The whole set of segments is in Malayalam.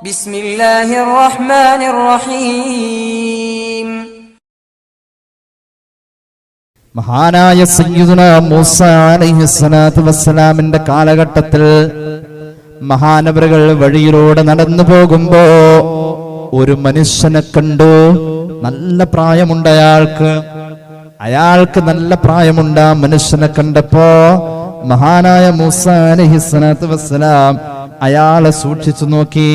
ബിസ്മില്ലാഹിർ റഹ്മാനിർ റഹീം മഹാനായ സയ്യിദുന മൂസ അലൈഹി സ്വലാത്തു വസ്സലാമിന്റെ കാലഘട്ടത്തിൽ മഹാനവറുകൾ വഴിയിലൂടെ നടന്നു പോകുമ്പോ ഒരു മനുഷ്യനെ കണ്ടു. നല്ല പ്രായമുണ്ട് അയാൾക്ക്. അയാൾക്ക് നല്ല പ്രായമുണ്ട് ആ മനുഷ്യനെ കണ്ടപ്പോ മഹാനായ മൂസ അലൈഹി സ്വലാത്തു വസ്സലാം അയാളെ സൂക്ഷിച്ചു നോക്കി.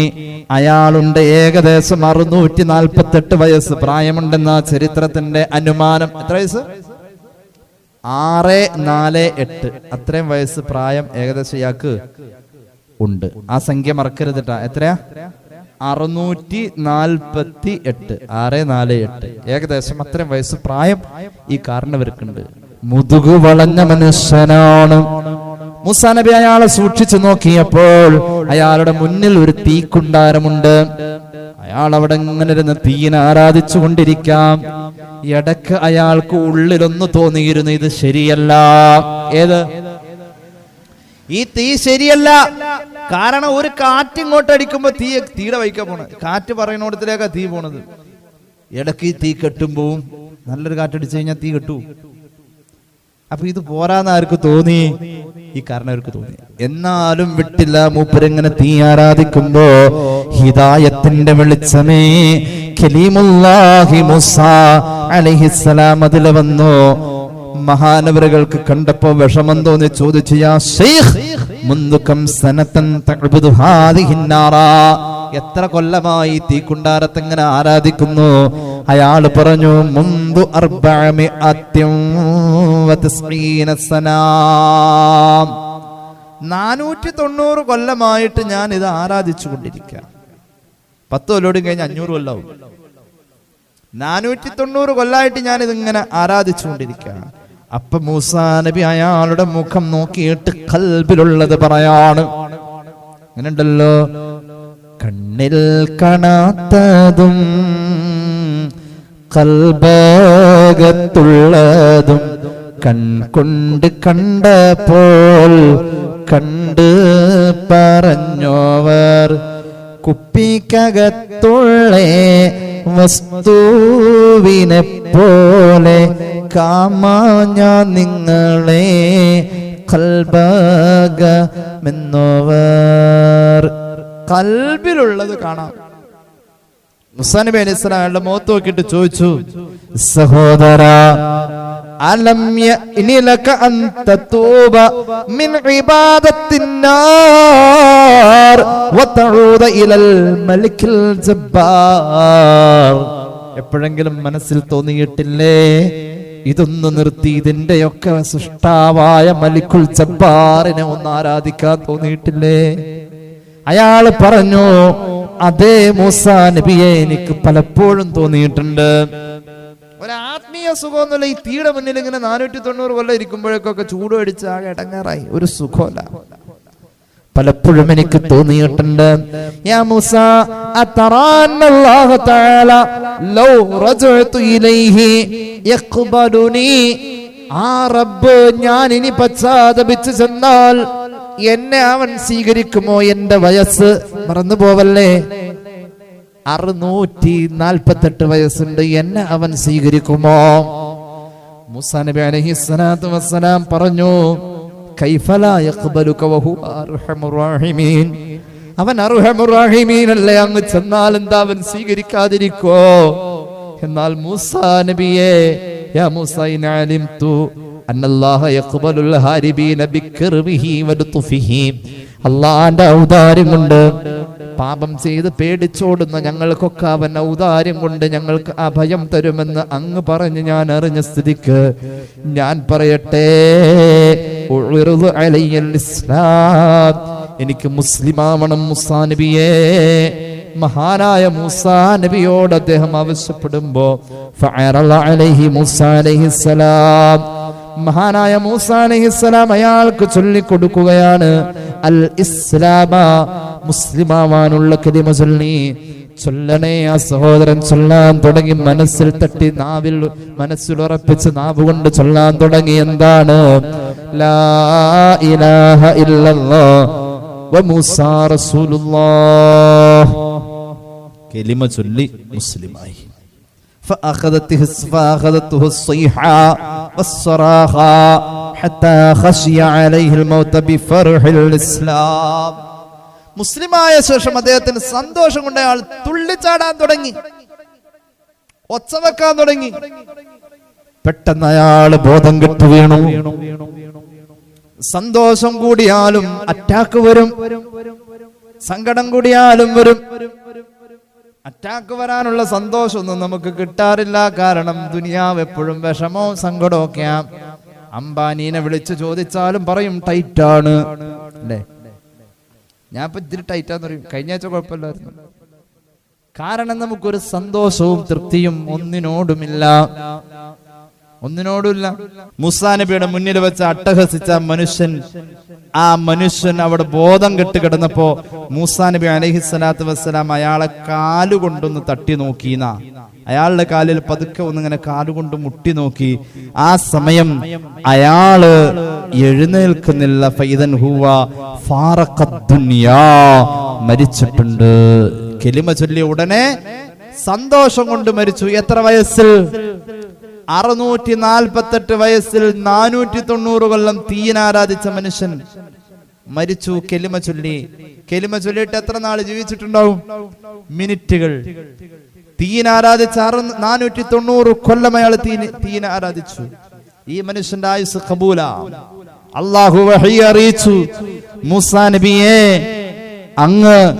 അയാളുണ്ട് ഏകദേശം അറുന്നൂറ്റി നാൽപ്പത്തെട്ട് വയസ്സ്. പ്രായമുണ്ടെന്ന ചരിത്രത്തിന്റെ അനുമാനം. എത്ര വയസ്സ്? ആറ് നാല് എട്ട്. അത്രയും വയസ്സ് പ്രായം ഏകദേശം ഇയാൾക്ക് ഉണ്ട്. ആ സംഖ്യ മറക്കരുതിട്ടാ എത്രയാ? അറുന്നൂറ്റി നാൽപ്പത്തി എട്ട് ആറ് നാല് എട്ട്. ഏകദേശം അത്രയും വയസ്സ് പ്രായം ഈ കാരണവർക്കുണ്ട് മുതുകു വളഞ്ഞ മനുഷ്യനാണ്. മുസാനബി അയാളെ സൂക്ഷിച്ചു നോക്കിയപ്പോൾ അയാളുടെ മുന്നിൽ ഒരു തീക്കുണ്ടാരമുണ്ട്. അയാൾ അവിടെ ഇങ്ങനെ ഇരുന്ന് തീയിനെ ആരാധിച്ചു കൊണ്ടിരിക്കാം. ഇടയ്ക്ക് അയാൾക്ക് ഉള്ളിലൊന്ന് തോന്നിയിരുന്നു ഇത് ശരിയല്ല. ഏത്? ഈ തീ ശരിയല്ല. കാരണം ഒരു കാറ്റ് ഇങ്ങോട്ട് അടിക്കുമ്പോ തീ തീയുടെ വൈക്കാൻ പോണത് കാറ്റ് പറയുന്നിടത്തിലേക്കാ തീ പോണത്. ഇടയ്ക്ക് ഈ തീ കെട്ടുമ്പോൾ നല്ലൊരു കാറ്റടിച്ചു കഴിഞ്ഞാൽ തീ കെട്ടു. അപ്പൊ ഇത് പോരാന്ന് ആർക്ക് തോന്നി? ഈ കാരണവർക്ക് തോന്നി. എന്നാലും വിട്ടില്ല മൂപ്പരെങ്ങനെ തീ ആരാധിക്കുമ്പോ ഹിതായത്തിന്റെ വെളിച്ചമേ ഖലീമുല്ലാഹി മുസ അലൈഹിസ്സലാം അതിൽ വന്നു. മഹാനവരകൾക്ക് കണ്ടപ്പോ വിഷമം തോന്നി ചോദിച്ചു എത്ര കൊല്ലമായി തീ കുണ്ടാരത്തെങ്ങനെ ആരാധിക്കുന്നു? അയാൾ പറഞ്ഞു മുന്തു നാനൂറ്റി തൊണ്ണൂറ് കൊല്ലമായിട്ട് ഞാൻ ഇത് ആരാധിച്ചു കൊണ്ടിരിക്കുക പത്ത് കൊല്ലോടും കഴിഞ്ഞ് അഞ്ഞൂറ് കൊല്ലവും. നാനൂറ്റി തൊണ്ണൂറ് കൊല്ലായിട്ട് ഞാൻ ഇതിങ്ങനെ ആരാധിച്ചു കൊണ്ടിരിക്കുക അപ്പൊ മൂസാ നബി അയാളുടെ മുഖം നോക്കിയിട്ട് കൽബിലുള്ളത് പറയാണ്. അങ്ങനെയുണ്ടല്ലോ കണ്ണിൽ കാണാത്തതും കൽബകത്തുള്ളതും കൺകൊണ്ട് കണ്ടപ്പോൾ കണ്ട് പറഞ്ഞോവർ കുപ്പിക്കകത്തുള്ളേ വസ്തുവിനെ പോലെ കാമാഞ്ഞ നിങ്ങളെ കൽഭാഗമെന്നോവർ. കൽബിലുള്ളത് കാണാം. മുസാ നബി അലൈഹി സ്വലാം അയാളുടെ മുഖത്ത് നോക്കിയിട്ട് ചോദിച്ചു സഹോദര അലം യഅ്നി ലക അൻ തതൂബ മിൻ ഇബാദത്തിന്നാർ വതഊദ ഇലൽ മലിക്കിൽ ജബ്ബാർ. എപ്പോഴെങ്കിലും മനസ്സിൽ തോന്നിയിട്ടില്ലേ ഇതൊന്ന് നിർത്തി ഇതിന്റെയൊക്കെ സൃഷ്ടാവായ മലിക്കുൽ ജബ്ബാറിനെ ഒന്ന് ആരാധിക്കാൻ തോന്നിയിട്ടില്ലേ? അയാൾ പറഞ്ഞു അതേ മൂസ നബിയെ എനിക്ക് പലപ്പോഴും തോന്നിയിട്ടുണ്ട്. ഒരാത്മീയ സുഖമൊന്നുമില്ല ഈ തീയുടെ മുന്നിൽ ഇങ്ങനെ നാനൂറ്റി തൊണ്ണൂറ് കൊല്ലം ഇരിക്കുമ്പോഴേക്കൊക്കെ ചൂട് അടിച്ച് ആകെ ഇടങ്ങാറായി. ഒരു സുഖമല്ല പലപ്പോഴും എനിക്ക് തോന്നിയിട്ടുണ്ട്. യാ മൂസ അത്തറാന്ന അല്ലാഹു തആല ലൗ റജഅതു ഇലൈഹി യഖ്ബലുനി. ആ റബ്ബ് ഞാൻ ഇനി പശ്ചാത്തപിച്ചു ചെന്നാൽ എന്നെ അവൻ സ്വീകരിക്കുമോ എന്റെ വയസ്സ്? മറന്നു പോവല്ലേ അറുന്നൂറ്റി നാൽപ്പത്തെട്ട് വയസ്സുണ്ട്. എന്നെ അവൻ സ്വീകരിക്കുമോ? മുസാ നബി അലൈഹി സ്വലാത്തു വസ്സലാം പറഞ്ഞു അവൻ അല്ലേ അങ്ങ് ചെന്നാൽ എന്താ അവൻ സ്വീകരിക്കാതിരിക്കോ? എന്നാൽ മൂസാ നബിയെ യാ മൂസ ഇൻ ഔദാര്യം കൊണ്ട് പാപം ചെയ്ത് പേടിച്ചോടുന്ന ഞങ്ങൾക്കൊക്കെ അവൻ ഔദാര്യം കൊണ്ട് ഞങ്ങൾക്ക് അഭയം തരുമെന്ന് അങ്ങ് പറഞ്ഞ് ഞാൻ അറിഞ്ഞ സ്ഥിതിക്ക് ഞാൻ പറയട്ടെ എനിക്ക് മുസ്ലിമാവണം മുസാ നബിയേ. മഹാനായ മൂസാ നബിയോട് അദ്ദേഹം ആവശ്യപ്പെടുമ്പോ മഹാനായ മൂസ അയാൾക്ക് ചൊല്ലിക്കൊടുക്കുകയാണ്. അൽ ഇസ്ലാമ മുസ്ലിമാവാനുള്ള കലിമ ചൊല്ലി. ചൊല്ലണേ ആ സഹോദരൻ ചൊല്ലാൻ തുടങ്ങി. മനസ്സിൽ തട്ടി നാവിൽ മനസ്സിൽ ഉറപ്പിച്ച് നാവ് കൊണ്ട് ചൊല്ലാൻ തുടങ്ങി. എന്താണ്? ലാ ഇലാഹ ഇല്ലല്ലാഹ് മുസ്ലിമായി فأخذته فأخذته الصيحة والصراخ حتى خشي عليه الموت بفرح الإسلام മുസ്ലിമായ ശേഷം അദ്ദേഹത്തിന് സന്തോഷം കൊണ്ട് അയാൾ തുള്ളിച്ചാടാൻ തുടങ്ങി ഒച്ച വെക്കാൻ തുടങ്ങി പെട്ടെന്ന് അയാൾ ബോധം കെട്ടു വീണു സന്തോഷം കൂടിയാലും അറ്റാക്ക് വരും സങ്കടം കൂടിയാലും വരും അറ്റാക്ക് വരാനുള്ള സന്തോഷമൊന്നും നമുക്ക് കിട്ടാറില്ല. കാരണം ദുനിയാവ് എപ്പോഴും വിഷമവും സങ്കടവും ഒക്കെയാ. അംബാനീനെ വിളിച്ചു ചോദിച്ചാലും പറയും ടൈറ്റാണ് അല്ലേ? ഞാൻ ഇപ്പൊ ഇത്തിരി ടൈറ്റാന്ന് പറയും. കഴിഞ്ഞ ആഴ്ച കുഴപ്പമില്ലായിരുന്നു. കാരണം നമുക്കൊരു സന്തോഷവും തൃപ്തിയും ഒന്നിനോടുമില്ല. ഒന്നിനോടുമില്ല. മുസാ നബിയുടെ മുന്നിൽ വെച്ച് അട്ടഹസിച്ച മനുഷ്യൻ ആ മനുഷ്യൻ അവിടെ ബോധം കെട്ട് കിടന്നപ്പോ മൂസാ നബി അലഹി സ്വലാത്തു വസ്സലാം അയാളെ കാലുകൊണ്ടൊന്ന് തട്ടി നോക്കിന അയാളുടെ കാലിൽ പതുക്കെ ഒന്നിങ്ങനെ കാലുകൊണ്ട് മുട്ടി നോക്കി. ആ സമയം അയാൾ എഴുന്നേൽക്കുന്നില്ല. ഫൈദൻ ഹൂവ ഫാറഖദ്ദുനിയാ മരിച്ചിട്ടുണ്ട്. കെലിമ ചൊല്ലിയ ഉടനെ സന്തോഷം കൊണ്ട് മരിച്ചു. എത്ര വയസ്സിൽ? അറുന്നൂറ്റി നാൽപ്പത്തെട്ട് വയസ്സിൽ നാനൂറ്റി തൊണ്ണൂറ് കൊല്ലം തീയനാരാധിച്ച മനുഷ്യൻ മരിച്ചു കെലിമ ചൊല്ലി. കെലിമ ചൊല്ലിയിട്ട് എത്ര നാൾ ജീവിച്ചിട്ടുണ്ടാവും? മിനിറ്റുകൾ. തീയനാരാധിച്ച അറു നാനൂറ്റി തൊണ്ണൂറ് കൊല്ലം അയാൾ തീയന ആരാധിച്ചു. ഈ മനുഷ്യന്റെ ആയുസ് കബൂല. അള്ളാഹു അറിയിച്ചു. മൂസാ നബിയെ അങ്ങ്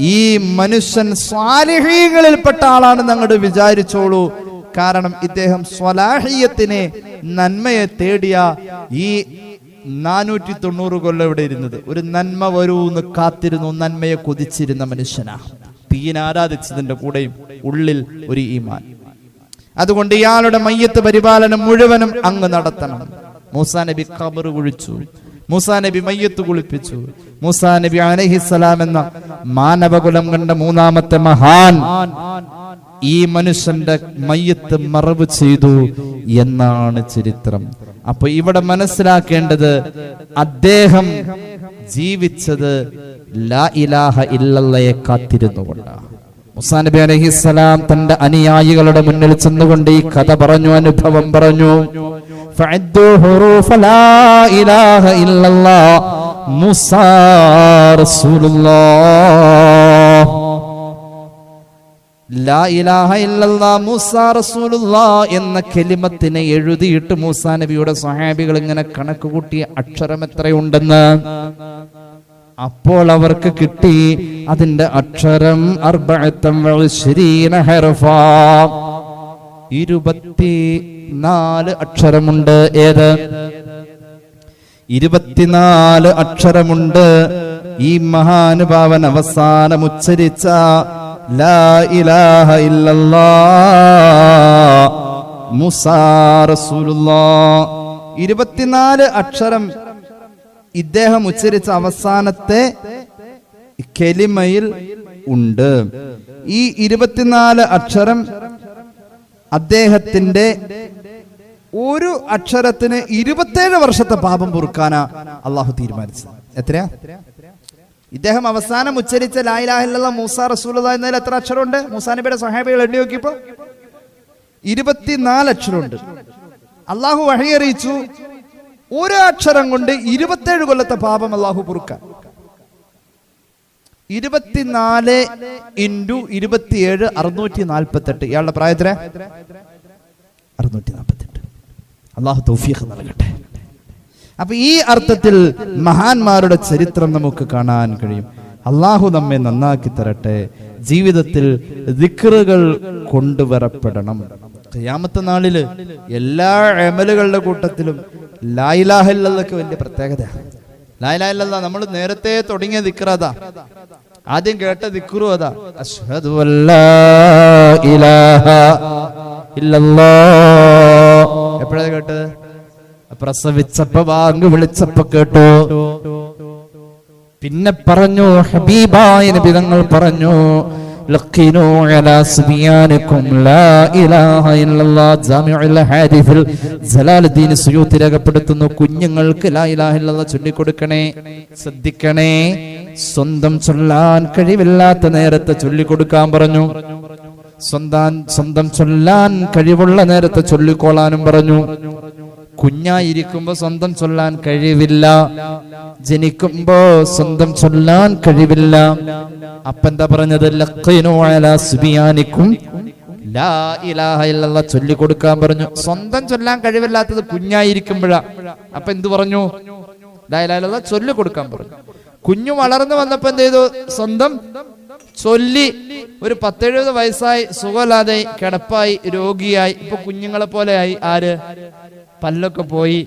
ഈ മനുഷ്യൻ സ്വാലിഹീകളിൽപ്പെട്ട ആളാണെന്ന് അങ്ങോട്ട് വിചാരിച്ചോളൂ. കാരണം ഇദ്ദേഹം സ്വലാഹിയത്തിനെ നന്മയെ തേടിയ ഈ നാനൂറ്റി തൊണ്ണൂറ് കൊല്ലം ഇവിടെ ഇരുന്നത്. ഒരു നന്മ വരൂ എന്ന് കാത്തിരുന്നു നന്മയെ കൊതിച്ചിരുന്ന മനുഷ്യനാ. തീൻ ആരാധിച്ചതിന്റെ കൂടെയും ഉള്ളിൽ ഒരു ഈമാൻ. അതുകൊണ്ട് ഇയാളുടെ മയ്യത്ത് പരിപാലനം മുഴുവനും അങ്ങ് നടത്തണം. മൂസാ നബി ഖബർ കുഴിച്ചു മൂസാ നബി മയ്യത്ത് കുളിപ്പിച്ചു. മൂസാ നബി അലഹിസലാം എന്ന മാനവകുലം കണ്ട മൂന്നാമത്തെ മഹാൻ ഈ മനുഷ്യന്റെ മയ്യത്ത് മറവ് ചെയ്തു എന്നാണ് ചരിത്രം. അപ്പൊ ഇവിടെ മനസ്സിലാക്കേണ്ടത് അദ്ദേഹം ജീവിച്ചത് ലാ ഇലാഹ ഇല്ലല്ലയെ കാത്തിരുന്നുകൊണ്ടാണ്. മുസാ നബി അലഹിസ്സലാം തന്റെ അനുയായികളുടെ മുന്നിൽ ചെന്നുകൊണ്ട് ഈ കഥ പറഞ്ഞു അനുഭവം പറഞ്ഞു. മുസാ എന്ന കെലിമത്തിനെ എഴുതിയിട്ട് മൂസ നബിയുടെ സ്വഹാബികൾ ഇങ്ങനെ കണക്ക് കൂട്ടിയ അക്ഷരം എത്രയുണ്ടെന്ന്? അപ്പോൾ അവർക്ക് കിട്ടി അതിന്റെ അക്ഷരം ഇരുപത്തി നാല് അക്ഷരമുണ്ട്. ഏത്? ഇരുപത്തിനാല് അക്ഷരമുണ്ട്. ഈ മഹാനുഭാവൻ അവസാനം ഉച്ചരിച്ച ഇരുപത്തിനാല് അക്ഷരം ഇദ്ദേഹം ഉച്ചരിച്ച അവസാനത്തെ കെലിമയിൽ ഉണ്ട്. ഈ ഇരുപത്തിനാല് അക്ഷരം അദ്ദേഹത്തിന്റെ ഒരു അക്ഷരത്തിന് ഇരുപത്തേഴ് വർഷത്തെ പാപം പൊറുക്കാനാ അള്ളാഹു തീരുമാനിച്ചത്. എത്രയാ? ഇദ്ദേഹം അവസാനം ഉച്ചരിച്ച ലായിലാഹില്ല മൂസ റസൂല എന്നതിൽ എത്ര അക്ഷരമുണ്ട്? മൂസാ നബിയുടെ സഹാബികൾ എണ്ണി നോക്കിയപ്പോ ഇരുപത്തിനാല് അക്ഷരമുണ്ട്. അള്ളാഹു വഴിയറിയിച്ചു ഒരു അക്ഷരം കൊണ്ട് ഇരുപത്തേഴ് കൊല്ലത്തെ പാപം അള്ളാഹു പൊറുക്കാൻ. ഇരുപത്തിനാല് ഇന്റു ഇരുപത്തിയേഴ് അറുന്നൂറ്റി നാൽപ്പത്തെട്ട് ഇയാളുടെ പ്രായത്തിലെ അറുന്നൂറ്റി നാൽപ്പത്തെട്ട് അള്ളാഹു തൗഫീഖ് നൽകട്ടെ. അപ്പൊ ഈ അർത്ഥത്തിൽ മഹാന്മാരുടെ ചരിത്രം നമുക്ക് കാണാൻ കഴിയും. അള്ളാഹു നമ്മെ നന്നാക്കി തരട്ടെ. ജീവിതത്തിൽ ദിക്റുകൾ കൊണ്ടുവരപ്പെടണം. ഖിയാമത്തെ നാളിൽ എല്ലാ അമലുകളുടെ കൂട്ടത്തിലും ലായിലാഹല്ലൊക്കെ വലിയ പ്രത്യേകതയാണ് ലായിലാഹില്ല നമ്മൾ നേരത്തെ തുടങ്ങിയ ദിക്റതാ ആദ്യം കേട്ട ദിക്റു അതാ. അഷ്ഹദു ഇലാഹ ഇല്ലല്ലാഹ് എപ്പോഴാണ് കേട്ടത്? പ്രസവിച്ചപ്പോ വാങ്ങു വിളിച്ചപ്പോ കേട്ടു. പിന്നെ പറഞ്ഞു ഹബീബായ നബി പറഞ്ഞു രേഖപ്പെടുത്തുന്നു കുഞ്ഞുങ്ങൾക്ക് ചൊല്ലിക്കൊടുക്കണേ ശ്രദ്ധിക്കണേ. സ്വന്തം ചൊല്ലാൻ കഴിവില്ലാത്ത നേരത്തെ ചൊല്ലിക്കൊടുക്കാൻ പറഞ്ഞു. സ്വന്തം സ്വന്തം ചൊല്ലാൻ കഴിവുള്ള നേരത്തെ ചൊല്ലിക്കോളാനും പറഞ്ഞു. കുഞ്ഞായിരിക്കുമ്പോ സ്വന്തം ചൊല്ലാൻ കഴിവില്ല. ജനിക്കുമ്പോ സ്വന്തം ചൊല്ലാൻ കഴിവില്ല. അപ്പെന്താ പറഞ്ഞത്? ചൊല്ലിക്കൊടുക്കാൻ പറഞ്ഞു. സ്വന്തം ചൊല്ലാൻ കഴിവില്ലാത്തത് കുഞ്ഞായിരിക്കുമ്പോഴാ. അപ്പൊ എന്തു പറഞ്ഞു? ലാ ഇലാഹ ഇല്ലല്ലാഹ് ചൊല്ലിക്കൊടുക്കാൻ പറഞ്ഞു. കുഞ്ഞു വളർന്നു വന്നപ്പോ എന്ത് ചെയ്തു? സ്വന്തം ചൊല്ലി ഒരു പത്തെഴുപത് വയസ്സായി സുഖമില്ലാതെ കിടപ്പായി രോഗിയായി. ഇപ്പൊ കുഞ്ഞുങ്ങളെ പോലെ ആയി. ആര്? പല്ലൊക്കെ പോയി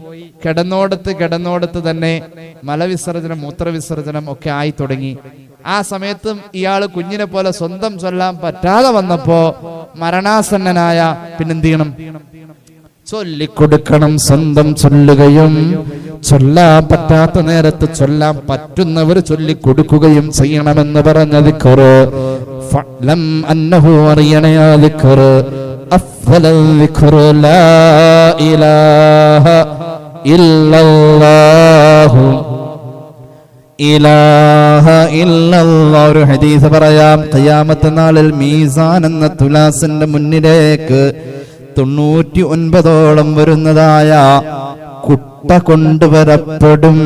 കിടന്നോടത്ത് കിടന്നോടത്ത് തന്നെ മലവിസർജനം മൂത്രവിസർജനം ഒക്കെ ആയി തുടങ്ങി. ആ സമയത്തും ഇയാൾ കുഞ്ഞിനെ പോലെ സ്വന്തം ചൊല്ലാൻ പറ്റാതെ വന്നപ്പോ മരണാസന്നനായ പിന്നെന്ത് ചെയ്യണം? ചൊല്ലിക്കൊടുക്കണം സ്വന്തം ചൊല്ലുകയും ചൊല്ലാൻ പറ്റാത്ത നേരത്ത് ചൊല്ലാൻ പറ്റുന്നവർ ചൊല്ലിക്കൊടുക്കുകയും ചെയ്യണമെന്ന് പറഞ്ഞ ദിക്കറ്. ഫഅലം അന്നഹു അറിയണേ ആ ദിക്കറ്. അഫ്ദലൽ لا ലാ ഇലാഹ الله. ഇലാഹ ഇല്ലല്ലാ ഒരു ഹദീസ് പറയാം. ഖിയാമത്ത് നാളിൽ മീസാൻ എന്ന തുലാസിന്റെ മുന്നിലേക്ക് തൊണ്ണൂറ്റി ഒൻപതോളം വരുന്നതായ കുട്ട കൊണ്ടുവരപ്പെടും.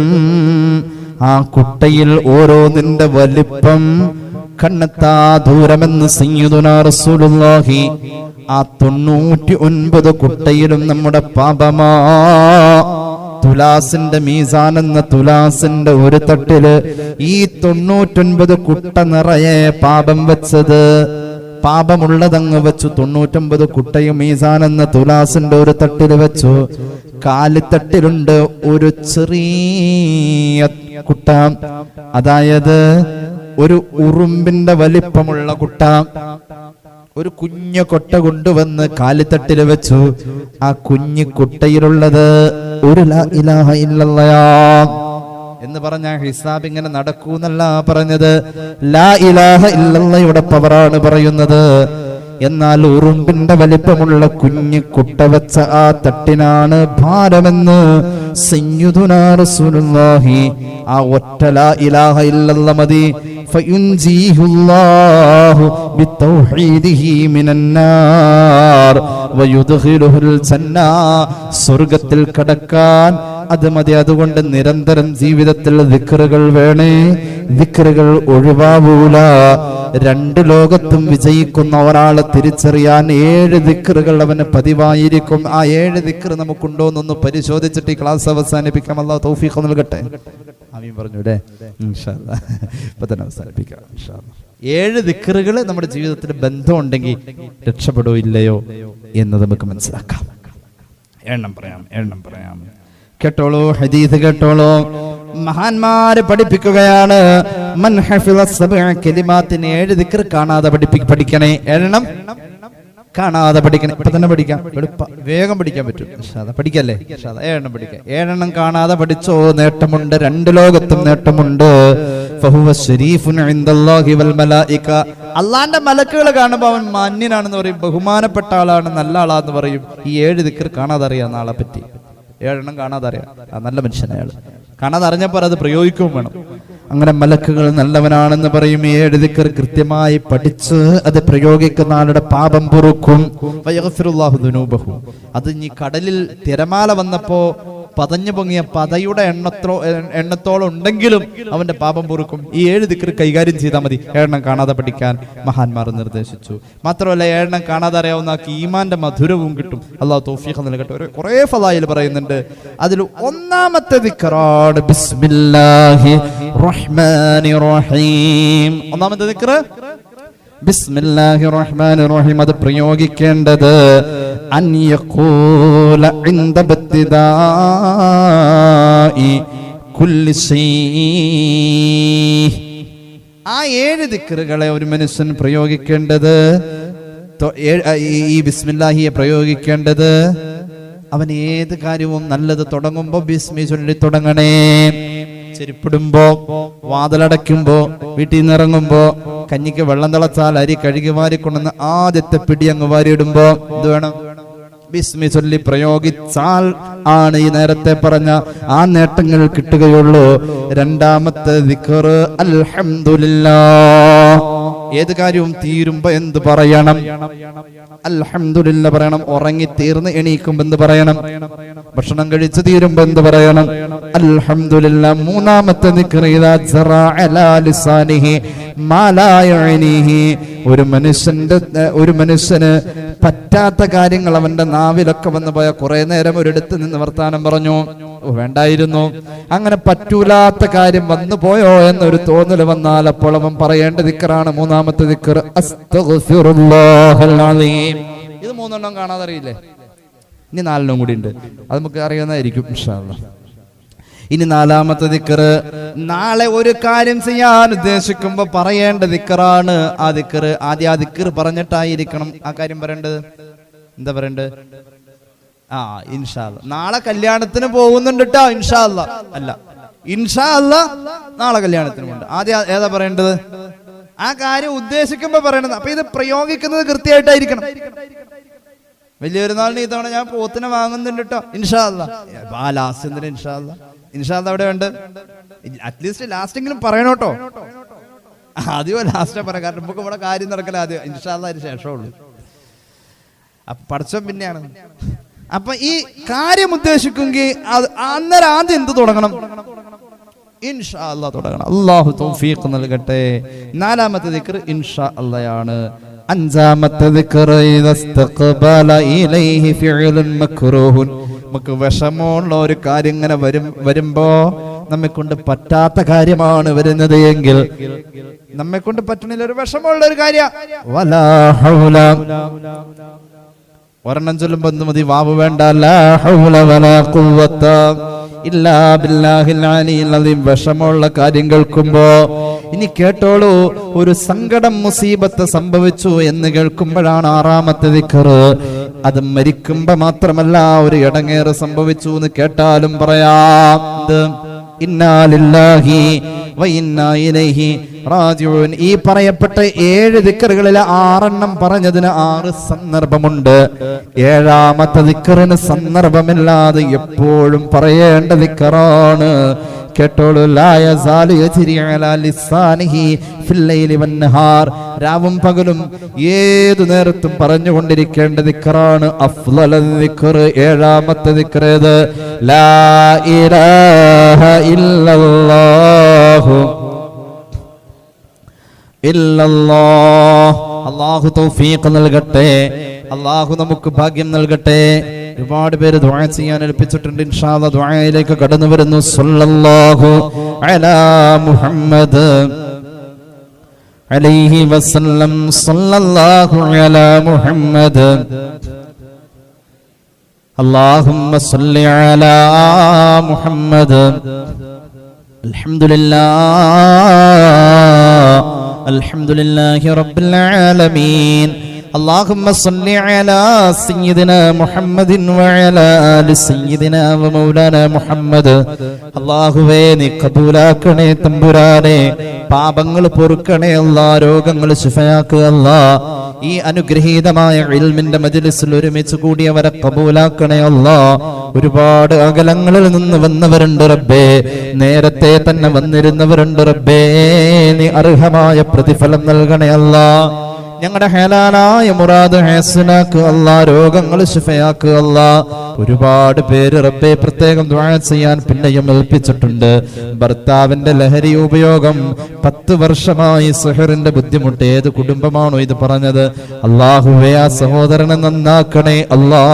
ആ കുട്ടയിൽ ഓരോന്നിന്റെ വലിപ്പം കണ്ണെത്താ ദൂരമെന്ന് സയ്യിദുനാ റസൂലുള്ളാഹി ആ തൊണ്ണൂറ്റി ഒൻപത് കുട്ടയിലും നമ്മുടെ പാപമാ. തുലാസിന്റെ മീസാൻ എന്ന തുലാസിന്റെ ഒരു തട്ടിൽ ഈ തൊണ്ണൂറ്റൊൻപത് കുട്ട നിറയെ പാപം വെച്ചത്. പാപമുള്ളതങ്ങ് വെച്ചു തൊണ്ണൂറ്റൊമ്പത് കുട്ടയും മീസാൻ എന്ന തുലാസിന്റെ ഒരു തട്ടിൽ വെച്ചു. കാലിത്തട്ടിലുണ്ട് ഒരു ചെറിയ കുട്ട. അതായത് ഒരു ഉറുമ്പിന്റെ വലിപ്പമുള്ള കുട്ട. ഒരു കുഞ്ഞു കൊട്ട കൊണ്ടുവന്ന് കാലിത്തട്ടിൽ വെച്ചു. ആ കുഞ്ഞു കുട്ടയിലുള്ളത് ഒരു ഇലാഹ എന്ന് പറഞ്ഞ ഹിസാബ് ഇങ്ങനെ നടക്കൂന്നല്ല പറഞ്ഞത്. ലാ ഇലാഹ ഇല്ലല്ലയുടെ പവറാണ് പറയുന്നത്. എന്നാൽ ഉറുമ്പിന്റെ വലിപ്പമുള്ള കുഞ്ഞു കുട്ട വെച്ച ആ തട്ടിനാണ് ഭാരമെന്ന് സയ്യിദുനാ റസൂലുള്ളാഹി. ആ ഒറ്റ ലാ ഇലാഹ ഇല്ലല്ല മതി. ഫയുൻജീഹുല്ലാഹു ബിത്തൗഹീദിഹി മിനന്നാർ വയുദ്ഖിലുഹുൽ ജന്ന സ്വർഗത്തിൽ കടക്കാൻ. അത് മതി. അതുകൊണ്ട് നിരന്തരം ജീവിതത്തിൽ ദിക്റുകൾ വേണേ. ദിക്റുകൾ ഒഴിവാവൂല രണ്ട് ലോകത്തും വിജയിക്കുന്ന ഒരാളെ തിരിച്ചറിയാൻ ഏഴ് ദിക്കറുകൾ അവന് പതിവായിരിക്കും. ആ ഏഴ് ദിക്കർ നമുക്കുണ്ടോ എന്നൊന്ന് പരിശോധിച്ചിട്ട് ഈ ക്ലാസ് അവസാനിപ്പിക്കാം. അല്ലാഹു തൗഫീഖ് നൽകട്ടെ. ആമീൻ പറഞ്ഞു അല്ലേ? അല്ലാ. ഇപ്പൊ തന്നെ അവസാനിപ്പിക്കാം അല്ലാ. ഏഴ് ദിക്കറുകൾ നമ്മുടെ ജീവിതത്തിൽ ബന്ധമുണ്ടെങ്കിൽ രക്ഷപ്പെടോ ഇല്ലയോ എന്ന് നമുക്ക് മനസ്സിലാക്കാം. എണ്ണം പറയാം എണ്ണം പറയാം. കേട്ടോളൂ ഹദീസ് കേട്ടോളൂ. മഹാന്മാര് പഠിപ്പിക്കുകയാണ്. ഏഴ് ദിക്ർ കാണാതെ പഠിക്കണേ. എണ്ണം കാണാതെ പഠിക്കണം. ഇപ്പൊ തന്നെ പഠിക്കാം. എളുപ്പ വേഗം പഠിക്കാൻ പറ്റും. പഠിക്കല്ലേ. ഏഴെണ്ണം പഠിക്കാം. ഏഴെണ്ണം കാണാതെ പഠിച്ചോ? നേട്ടമുണ്ട്. രണ്ട് ലോകത്തും നേട്ടമുണ്ട്. അള്ളാന്റെ മലക്കുകൾ കാണുമ്പോൾ അവൻ മാന്യനാണെന്ന് പറയും. ബഹുമാനപ്പെട്ട ആളാണ് നല്ല ആളാന്ന് പറയും. ഈ ഏഴ് ദിക്കർ കാണാതെ അറിയാം നാളെ പറ്റി. ഏഴെണ്ണം കാണാതെ അറിയാം നല്ല മനുഷ്യൻ അയാൾ കാണാതെ അറിഞ്ഞപ്പോൾ അത് പ്രയോഗിക്കുകയും വേണം. അങ്ങനെ മലക്കുകൾ നല്ലവനാണെന്ന് പറയും. ഏഴ് ദിക്കർ കൃത്യമായി പഠിച്ച് അത് പ്രയോഗിക്കുന്ന ആളുടെ പാപം പൊറുക്കും. അത് ഇനി കടലിൽ തിരമാല വന്നപ്പോ പതഞ്ഞു പൊങ്ങിയ പതയുടെ എണ്ണത്രോ എണ്ണത്തോളം ഉണ്ടെങ്കിലും അവന്റെ പാപം പൊറുക്കും. ഈ ഏഴ് ദിക്കർ കൈകാര്യം ചെയ്താൽ മതി. ഏഴെണ്ണം കാണാതെ പഠിക്കാൻ മഹാന്മാർ നിർദ്ദേശിച്ചു. മാത്രമല്ല ഏഴെണ്ണം കാണാതെ അറിയാവുന്ന ഈമാന്റെ മധുരവും കിട്ടും. അള്ളാഹു തോഫീഖ് നൽകട്ടെ. ഒരു കുറേ ഫലായിൽ പറയുന്നുണ്ട്. അതിൽ ഒന്നാമത്തെ ദിക്കറാണ് ബിസ്മില്ലാഹി റഹ്മാനി റഹീം. ഒന്നാമത്തെ ദിക്കറ്? ബിസ്മില്ലാഹി റഹ്മാൻ റഹീം അത് പ്രയോഗിക്കേണ്ടത് ശൈ. ആ ഏഴ് ദിക്കറുകളെ ഒരു മനുഷ്യൻ പ്രയോഗിക്കേണ്ടത് ഈ- ബിസ്മില്ലാഹിയെ പ്രയോഗിക്കേണ്ടത് അവൻ ഏത് കാര്യവും നല്ലത് തുടങ്ങുമ്പോ ബിസ്മി ചൊല്ലി തുടങ്ങണേ. ചെരുപ്പിടുമ്പോ വാതിലടയ്ക്കുമ്പോ വീട്ടിൽ നിന്ന് ഇറങ്ങുമ്പോ കഞ്ഞിക്ക് വെള്ളം തിളച്ചാൽ അരി കഴുകി വാരി കൊണ്ടുവന്ന് ആദ്യത്തെ പിടി അങ്ങ് വാരിയിടുമ്പോ എന്ത് വേണം? ബിസ്മി ചൊല്ലി പ്രയോഗിച്ചാൽ ആണ് ഈ നേരത്തെ പറഞ്ഞ ആ നേട്ടങ്ങൾ കിട്ടുകയുള്ളൂ. രണ്ടാമത്തെ അൽഹംദുലില്ലാ. ഏത് കാര്യവും തീരുമ്പോ എന്ത് പറയണം? അൽഹംദുലില്ല പറയണം. ഉറങ്ങി തീർന്ന് എണീക്കുമ്പോ എന്ത് പറയണം? ഭക്ഷണം കഴിച്ച് തീരുമ്പോ എന്ത് പറയണം. അൽഹംദുലില്ല മൂന്നാമത്തെ ഒരു മനുഷ്യന്റെ ഒരു മനുഷ്യന് പറ്റാത്ത കാര്യങ്ങൾ അവന്റെ നാവിലൊക്കെ വന്ന് പോയ കുറെ നേരം ഒരിടത്ത് നിന്ന് വർത്താനം പറഞ്ഞു. വേണ്ടായിരുന്നു. അങ്ങനെ പറ്റൂലാത്ത കാര്യം വന്നു പോയോ എന്നൊരു തോന്നൽ വന്നാൽ അപ്പോൾ അവൻ പറയേണ്ട ദിക്കറാണ് മൂന്നാമത്തെ ദിക്കർ. ഇത് മൂന്നെണ്ണം കാണാതെ അറിയില്ലേ ഇനി നാലെണ്ണം കൂടി ഉണ്ട്. അത് നമുക്ക് അറിയാവുന്നതായിരിക്കും ഇൻഷാ അല്ലാ. ഇനി നാലാമത്തെ ദിക്കറ്. നാളെ ഒരു കാര്യം ചെയ്യാൻ ഉദ്ദേശിക്കുമ്പോ പറയേണ്ട ദിക്കറാണ് ആ ദിക്കറ്. ആദ്യം ആ ദിക്കറ് പറഞ്ഞിട്ടായിരിക്കണം. ആ കാര്യം പറയേണ്ടത്? എന്താ പറയണ്ടത്? ആ ഇൻഷാല്ല നാളെ കല്യാണത്തിന് പോകുന്നുണ്ട് കേട്ടോ ഇൻഷാല്ല അല്ല ഇൻഷാ അല്ല നാളെ കല്യാണത്തിന് പോകുന്നു ആദ്യം ഏതാ പറയേണ്ടത്? ആ കാര്യം ഉദ്ദേശിക്കുമ്പോ പറയണത്. അപ്പൊ ഇത് പ്രയോഗിക്കുന്നത് കൃത്യമായിട്ടായിരിക്കണം. വലിയ ഈ തവണ ഞാൻ പോത്തിനെ വാങ്ങുന്നുണ്ട് കേട്ടോ ഇൻഷാല്ല ആ ലാസ്റ്റ് ഇൻഷാല്ല ഇൻഷാല്ല അവിടെ ഉണ്ട്. അറ്റ്ലീസ്റ്റ് ലാസ്റ്റെങ്കിലും പറയണോട്ടോ ആദ്യമോ ലാസ്റ്റേ പറയാം. കാരണം നമുക്ക് ഇവിടെ കാര്യം നടക്കില്ല ആദ്യം. ഇൻഷാല്ല അതിന് ശേഷമുള്ളൂ. അപ്പൊ പഠിച്ചം പിന്നെയാണ്. അപ്പൊ ഈ കാര്യം ഉദ്ദേശിക്കുമെങ്കിൽ അത് അന്നേരം ആദ്യം എന്ത് തുടങ്ങണം? ഇൻഷാ അല്ലാ തുടങ്ങണം. അള്ളാഹു തൗഫീഖ് നൽകട്ടെ. നാലാമത്തെ ദിക്ർ ഇൻഷാ അല്ലയാണ് അഞ്ചാമത്തെ നമുക്ക് വിഷമമുള്ള ഒരു കാര്യം ഇങ്ങനെ വരും വരുമ്പോ നമ്മെ കൊണ്ട് പറ്റാത്ത കാര്യമാണ് വരുന്നത് എങ്കിൽ നമ്മെ കൊണ്ട് പറ്റണില്ല ഒരു വിഷമമുള്ള ഒരു കാര്യം. ഒരെണ്ണം ചൊല്ലുമ്പോ മതി വാവ് വേണ്ട. ഇല്ലാ ബില്ലാഹിൽ. വിഷമമുള്ള കാര്യം കേൾക്കുമ്പോ ഇനി കേട്ടോളൂ ഒരു സങ്കടം മുസീബത്ത് സംഭവിച്ചു എന്ന് കേൾക്കുമ്പോഴാണ് ആറാമത്തെ ദിക്കറ് അത് മരിക്കുമ്പോ മാത്രമല്ല ഒരു ഇടങ്ങേറ് സംഭവിച്ചു എന്ന് കേട്ടാലും പറയാം ഇന്നാലില്ലാഹി ഈ പറയപ്പെട്ട ഏഴ് ദിക്കറുകളിൽ ആറെണ്ണം പറഞ്ഞതിന് ആറ് സന്ദർഭമുണ്ട്. ഏഴാമത്തെ ദിക്കറിന് സന്ദർഭമില്ലാതെ എപ്പോഴും പറയേണ്ട ദിക്കറാണ്. കേട്ടോളൂ. രാവും പകലും ഏതു നേരത്തും പറഞ്ഞുകൊണ്ടിരിക്കേണ്ട ദിക്കറാണ് ഏഴാമത്തെ ദിക്കറേത് അള്ളാഹു തൗഫീഖ് നൽകട്ടെ. അള്ളാഹു നമുക്ക് ഭാഗ്യം നൽകട്ടെ. ഒരുപാട് പേര് ദുആ ചെയ്യാൻ ഏൽപ്പിച്ചിട്ടുണ്ട് ഇൻഷാല്ല ദുആയിലേക്ക് കടന്നു വരുന്നു സല്ലല്ലാഹു അലാ മുഹമ്മദ് അലൈഹി വസല്ലം സല്ലല്ലാഹു അലാ മുഹമ്മദ് اللهم صل على محمد الحمد لله الحمد لله رب العالمين اللهم صل على سيدنا محمد وعلى آل سيدنا ومولانا محمد അള്ളാഹുവേ നീ കബൂലാക്കണേ തമ്പുരാനെ പാപങ്ങൾ പൊറുക്കണേ അല്ലാ രോഗങ്ങൾ ശിഫയാക്കുക അല്ലാ ഈ അനുഗ്രഹീതമായ ഇൽമിന്റെ മജ്ലിസിൽ ഒരുമിച്ച് കൂടിയവരെ കബൂലാക്കണേ അല്ലാ ഒരുപാട് അകലങ്ങളിൽ നിന്ന് വന്നവരുണ്ട് റബ്ബേ നേരത്തെ തന്നെ വന്നിരുന്നവരുണ്ട് റബ്ബേ നീ അർഹമായ പ്രതിഫലം നൽകണേ അല്ലാ ഞങ്ങളുടെ ഹേലാലായ മുറാദ് ഹേസനാക്ക് അല്ലാ രോഗങ്ങൾ ശിഫയാക്ക് അല്ലാ. ഒരുപാട് പേര് റബ്ബെ പ്രത്യേകം ദ്വാ ചെയ്യാൻ പിന്നെയും ഏൽപ്പിച്ചിട്ടുണ്ട്. ഭർത്താവിന്റെ ലഹരി ഉപയോഗം പത്ത് വർഷമായി സുഹറിന്റെ ബുദ്ധിമുട്ട്. ഏത് കുടുംബമാണോ ഇത് പറഞ്ഞത്? അള്ളാഹുവെ ആ സഹോദരനെ നന്നാക്കണേ അല്ലാ.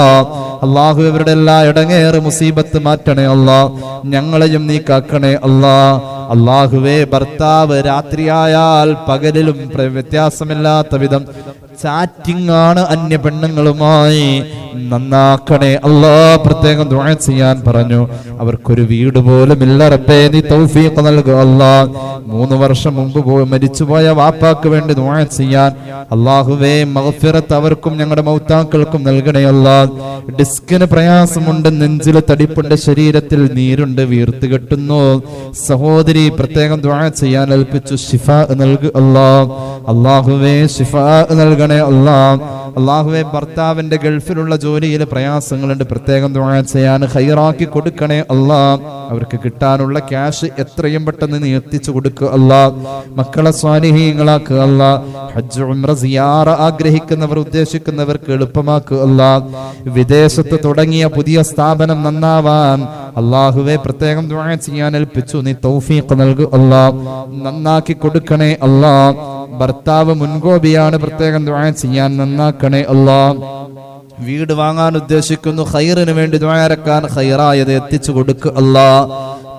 അള്ളാഹു ഇവരുടെ എല്ലാ ഇടങ്ങേറ് മുസീബത്ത് മാറ്റണേ അല്ലാ. ഞങ്ങളെയും നീ കാക്കണേ അല്ലാ. അള്ളാഹുവേ ഭർത്താവ് രാത്രിയായാൽ പകലിലും വ്യത്യാസമില്ലാത്ത വിധം ചാറ്റിംഗ് ആണ് അന്യ പെണ്ണുങ്ങളുമായി നന്നാക്കണേ അല്ലാ പ്രത്യേകം ദുആ ചെയ്യാൻ പറഞ്ഞു. അവർക്കൊരു വീട് പോലും ഇല്ല റബ്ബേ നീ തൗഫീഖ് നൽകുക അല്ലാ. മൂന്ന് വർഷം മുമ്പ് പോയി മരിച്ചുപോയ വാപ്പാക്ക് വേണ്ടി ദുആ ചെയ്യാൻ. അള്ളാഹുവേ മഗ്ഫിറത്ത് അവർക്കും ഞങ്ങളുടെ മൗത്താക്കൾക്കും നൽകണേ അല്ലാ. ഡിസ്കിന് പ്രയാസമുണ്ട് നെഞ്ചിൽ തടിപ്പുണ്ട് ശരീരത്തിൽ നീരുണ്ട് വീർത്ത് കെട്ടുന്നു. സഹോദരി പ്രത്യേകം ദുആ ചെയ്യാൻ ഏൽപ്പിച്ചു ഷിഫ നൽകു അല്ലാ. അള്ളാഹുവേ ഷിഫ നൽകണേ. അല്ലാ അള്ളാഹുവെ ഭർത്താവിന്റെ ഗൾഫിലുള്ള ജോലിയിൽ പ്രയാസങ്ങളുണ്ട്. പ്രത്യേകം ദുആ ചെയ്യാൻ ഹൈറാക്കി കൊടുക്കണേ അള്ളാ. അവർക്ക് കിട്ടാനുള്ള ക്യാഷ് എത്രയും പെട്ടെന്ന് നീ എത്തിച്ചു കൊടുക്കുക അല്ലാ മക്കളെ സ്വാനിഹീങ്ങളാക്കുക അല്ലാ ഹജ്ജ് ഉംറ സിയാറ ആഗ്രഹിക്കുന്നവർ ഉദ്ദേശിക്കുന്നവർക്ക് എളുപ്പമാക്കുക അല്ലാ വിദേശത്ത് തുടങ്ങിയ പുതിയ സ്ഥാപനം നന്നാവാൻ അള്ളാഹുവെ പ്രത്യേകം ദുആ ചെയ്യാൻ ഏൽപ്പിച്ചു. നീ തൗഫീഖ് നൽകു അല്ലാ. നന്നാക്കി കൊടുക്കണേ അല്ലാ. ഭർത്താവ് മുൻകോപിയാണ് പ്രത്യേകം ദുആ ചെയ്യാൻ നന്നാക്കണേ അല്ലാ. വീട് വാങ്ങാൻ ഉദ്ദേശിക്കുന്നു ഖൈറിന് വേണ്ടി ദ്വാരക്കാൻ ഖൈറായത് എത്തിച്ചു കൊടുക്കുക അല്ലാ.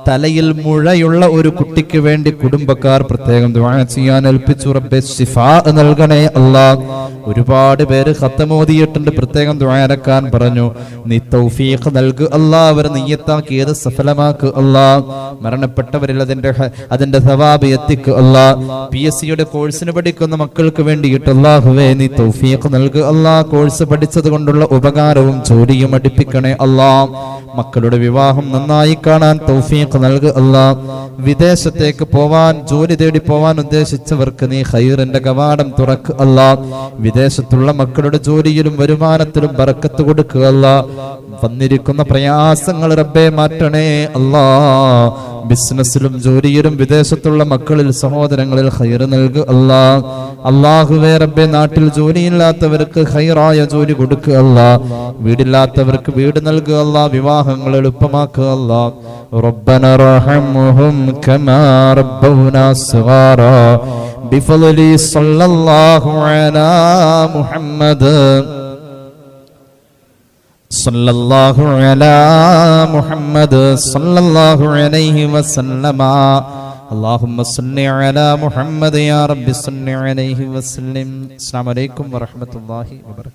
തലയിൽ മുഴയുള്ള ഒരു കുട്ടിക്ക് വേണ്ടി കുടുംബക്കാർ പ്രത്യേകം ചെയ്യാൻ ഏൽപ്പിച്ചു. റബ്ബെ ശിഫാ നൽകണേ അല്ലാ. ഒരുപാട് പേര് ഖത്തമോദിയിട്ടുണ്ട് പ്രത്യേകം ദ്വാരക്കാൻ പറഞ്ഞു. നീ തൗഫീഖ് നൽകു അല്ലാ. അവർ നീയത്താക്കിയത് സഫലമാക്കുക അല്ലാ. മരണപ്പെട്ടവരിൽ അതിന്റെ അതിന്റെ സവാബ് എത്തിക്കുക അല്ലാ. പി എസ് സിയുടെ കോഴ്സിന് പഠിക്കുന്ന മക്കൾക്ക് വേണ്ടിയിട്ട് അല്ലാഹുവേ നീ തൗഫീഖ് നൽകു അല്ലാ. കോഴ്സ് പഠിച്ചത് കൊണ്ടുള്ള ഉപകാരവും ജോലിയും അടിപ്പിക്കണേ അല്ലാ. മക്കളുടെ വിവാഹം നന്നായി കാണാൻ തൗഫീഖ് നൽകു അല്ലാ വിദേശത്തേക്ക് പോവാൻ ജോലി തേടി പോവാൻ ഉദ്ദേശിച്ചവർക്ക് നീ ഖൈറിന്റെ കവാടം തുറക്കുക അല്ലാ വിദേശത്തുള്ള മക്കളുടെ ജോലിയിലും വരുമാനത്തിലും ബറക്കത്ത് കൊടുക്കുക അല്ലാ വന്നിരിക്കുന്ന പ്രയാസങ്ങൾ റബ്ബെ മാറ്റണേ അല്ലാ ബിസിനസ്സിലും ജോലിയിലും വിദേശത്തുള്ള മക്കളിൽ സഹോദരങ്ങളിൽ ഖൈർ നൽകുക അല്ലാ അള്ളാഹുവേ റബ്ബെ നാട്ടിൽ ജോലിയില്ലാത്തവർക്ക് ഖൈറായ ജോലി കൊടുക്കുക അല്ലാ വീടില്ലാത്തവർക്ക് വീട് നൽകുക അല്ലാ വിവാഹങ്ങൾ എളുപ്പമാക്കുക അല്ലാ ربنا ارحمهم كما ربونا صغارا بفضل صلى الله على محمد صلى الله على محمد صلى الله عليه وسلم اللهم صل على محمد يا رب صل عليه وسلم السلام عليكم ورحمة الله وبركاته